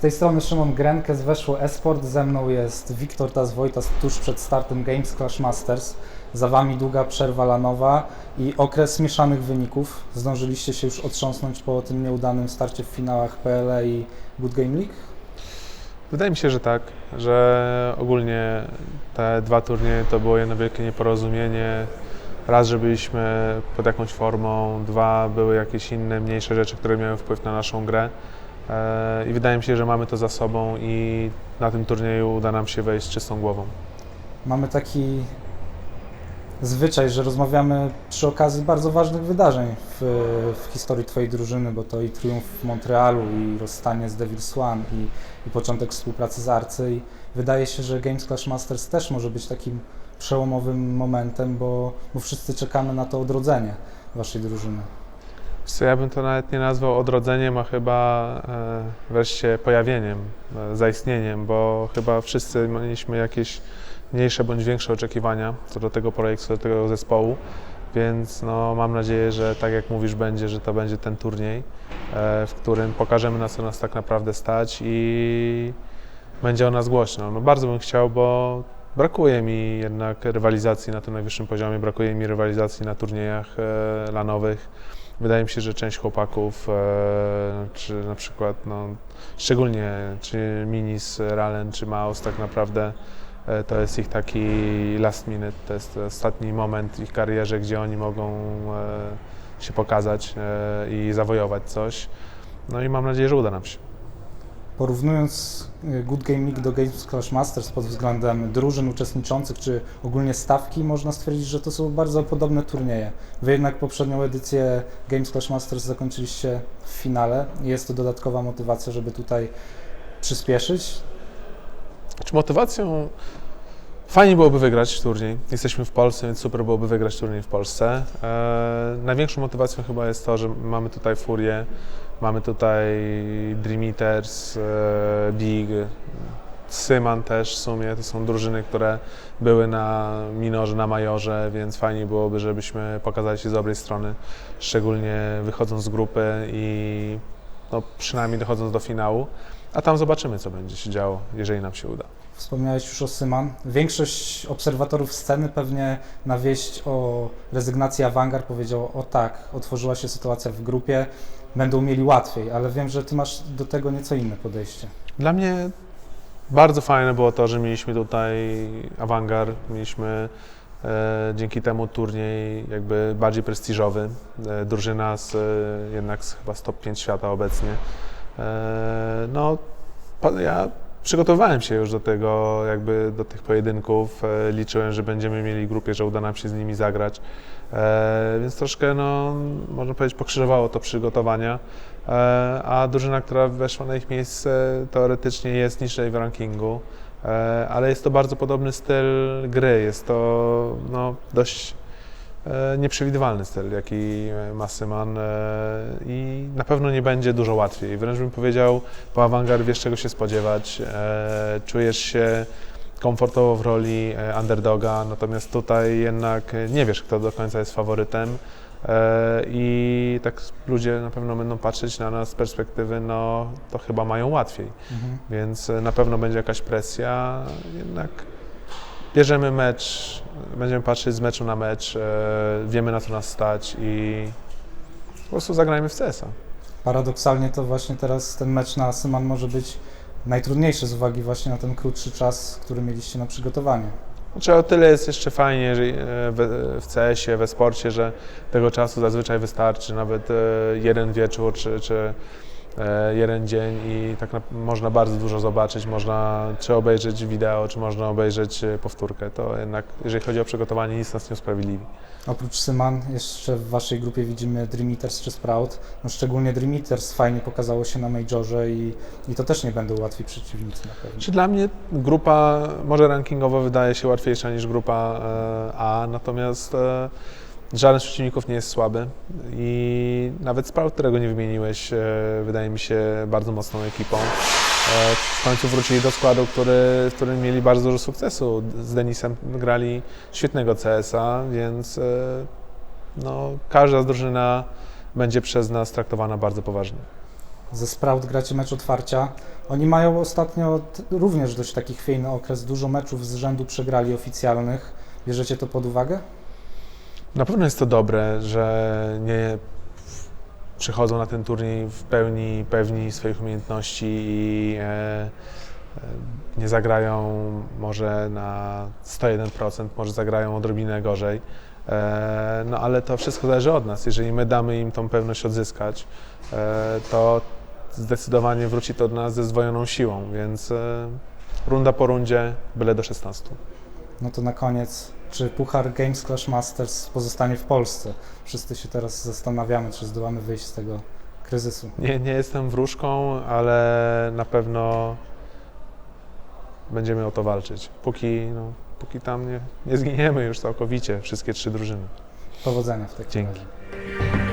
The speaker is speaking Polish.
Z tej strony Szymon Grenke z Weszło Esport. Ze mną jest Wiktor Tas-Wojtas tuż przed startem Games Clash Masters. Za Wami długa przerwa lanowa i okres mieszanych wyników. Zdążyliście się już otrząsnąć po tym nieudanym starcie w finałach PLE i Good Game League? Wydaje mi się, że tak, że ogólnie te dwa turnieje to było jedno wielkie nieporozumienie. Raz, że byliśmy pod jakąś formą, dwa, były jakieś inne, mniejsze rzeczy, które miały wpływ na naszą grę. E, I wydaje mi się, że mamy to za sobą i na tym turnieju uda nam się wejść z czystą głową. Mamy taki zwyczaj, że rozmawiamy przy okazji bardzo ważnych wydarzeń w, w historii Twojej drużyny, bo to i triumf w Montrealu, i rozstanie z Devil Swan, i, i początek współpracy z Arcy. I wydaje się, że Games Clash Masters też może być takim przełomowym momentem, bo, bo wszyscy czekamy na to odrodzenie Waszej drużyny. Ja bym to nawet nie nazwał odrodzeniem, a chyba e, wreszcie pojawieniem, e, zaistnieniem, bo chyba wszyscy mieliśmy jakieś mniejsze bądź większe oczekiwania co do tego projektu, co do tego zespołu, więc no, mam nadzieję, że tak jak mówisz będzie, że to będzie ten turniej, e, w którym pokażemy na co nas tak naprawdę stać i będzie o nas głośno. No, bardzo bym chciał, bo brakuje mi jednak rywalizacji na tym najwyższym poziomie, brakuje mi rywalizacji na turniejach lanowych. Wydaje mi się, że część chłopaków, e, czy na przykład, no, szczególnie czy Minis, Ralen, czy Maus, tak naprawdę e, to jest ich taki last minute, to jest ostatni moment w ich karierze, gdzie oni mogą e, się pokazać i zawojować coś. No i mam nadzieję, że uda nam się. Porównując y, Good Game League do Games Clash Masters pod względem drużyn uczestniczących, czy ogólnie stawki, można stwierdzić, że to są bardzo podobne turnieje. Wy jednak poprzednią edycję Games Clash Masters zakończyliście w finale. Jest to dodatkowa motywacja, żeby tutaj przyspieszyć. Czy motywacją fajnie byłoby wygrać turniej? Jesteśmy w Polsce, więc super byłoby wygrać turniej w Polsce. E, największą motywacją chyba jest to, że mamy tutaj Furię, mamy tutaj Dream Eaters, e, Big, Syman też w sumie. To są drużyny, które były na minorze, na majorze, więc fajnie byłoby, żebyśmy pokazali się z dobrej strony, szczególnie wychodząc z grupy i no, przynajmniej dochodząc do finału. A tam zobaczymy, co będzie się działo, jeżeli nam się uda. Wspomniałeś już o Syman. Większość obserwatorów sceny pewnie na wieść o rezygnacji Awangar powiedział, o tak, otworzyła się sytuacja w grupie, będą mieli łatwiej, ale wiem, że Ty masz do tego nieco inne podejście. Dla mnie bardzo fajne było to, że mieliśmy tutaj awangar, mieliśmy e, dzięki temu turniej jakby bardziej prestiżowy. E, drużyna z, e, jednak z chyba z top 5 świata obecnie. E, no, ja przygotowywałem się już do tego, jakby do tych pojedynków. E, liczyłem, że będziemy mieli grupie, że uda nam się z nimi zagrać. E, więc troszkę, no, można powiedzieć, pokrzyżowało to przygotowania. E, a drużyna, która weszła na ich miejsce, teoretycznie jest niżej w rankingu, e, ale jest to bardzo podobny styl gry. Jest to no, dość nieprzewidywalny styl, jaki ma Syman e, i na pewno nie będzie dużo łatwiej. Wręcz bym powiedział, po Avangard wiesz czego się spodziewać, e, czujesz się komfortowo w roli e, underdoga, natomiast tutaj jednak nie wiesz, kto do końca jest faworytem. E, I tak ludzie na pewno będą patrzeć na nas z perspektywy, no to chyba mają łatwiej, Mhm. więc e, na pewno będzie jakaś presja, jednak bierzemy mecz, będziemy patrzeć z meczu na mecz, e, wiemy na co nas stać i po prostu zagrajmy w CS-a. Paradoksalnie to właśnie teraz ten mecz na Syman może być najtrudniejszy z uwagi właśnie na ten krótszy czas, który mieliście na przygotowanie. Znaczy o tyle jest jeszcze fajnie e, w, CS-ie, we sporcie, że tego czasu zazwyczaj wystarczy nawet e, jeden wieczór czy, czy jeden dzień i tak na, można bardzo dużo zobaczyć, można czy obejrzeć wideo, czy można obejrzeć e, powtórkę. To jednak, jeżeli chodzi o przygotowanie, nic nas nie usprawiedliwi. Oprócz Syman jeszcze w Waszej grupie widzimy Dream Eaters czy Sprout. No szczególnie Dream Eaters fajnie pokazało się na Majorze i, i to też nie będą łatwi przeciwnicy na pewno. Czy dla mnie grupa może rankingowo wydaje się łatwiejsza niż grupa e, A, natomiast e, żaden z przeciwników nie jest słaby i nawet Sprout, którego nie wymieniłeś, e, wydaje mi się bardzo mocną ekipą. E, W końcu wrócili do składu, który, w którym mieli bardzo dużo sukcesu. Z Denisem grali świetnego CS-a, więc e, no, każda drużyna będzie przez nas traktowana bardzo poważnie. Ze Sprout gracie mecz otwarcia. Oni mają ostatnio również dość taki chwiejny okres. Dużo meczów z rzędu przegrali oficjalnych. Bierzecie to pod uwagę? Na pewno jest to dobre, że nie przychodzą na ten turniej w pełni pewni swoich umiejętności i e, e, nie zagrają może na 101%, może zagrają odrobinę gorzej. E, no ale to wszystko zależy od nas. Jeżeli my damy im tą pewność odzyskać, to zdecydowanie wróci to do nas ze zdwojoną siłą, więc runda po rundzie, byle do 16. No to na koniec, czy Puchar Games Clash Masters pozostanie w Polsce? Wszyscy się teraz zastanawiamy, czy zdołamy wyjść z tego kryzysu. Nie, nie jestem wróżką, ale na pewno będziemy o to walczyć. Póki, no, póki tam nie, nie zginiemy już całkowicie, wszystkie trzy drużyny. Powodzenia w takim Dzięki. razie.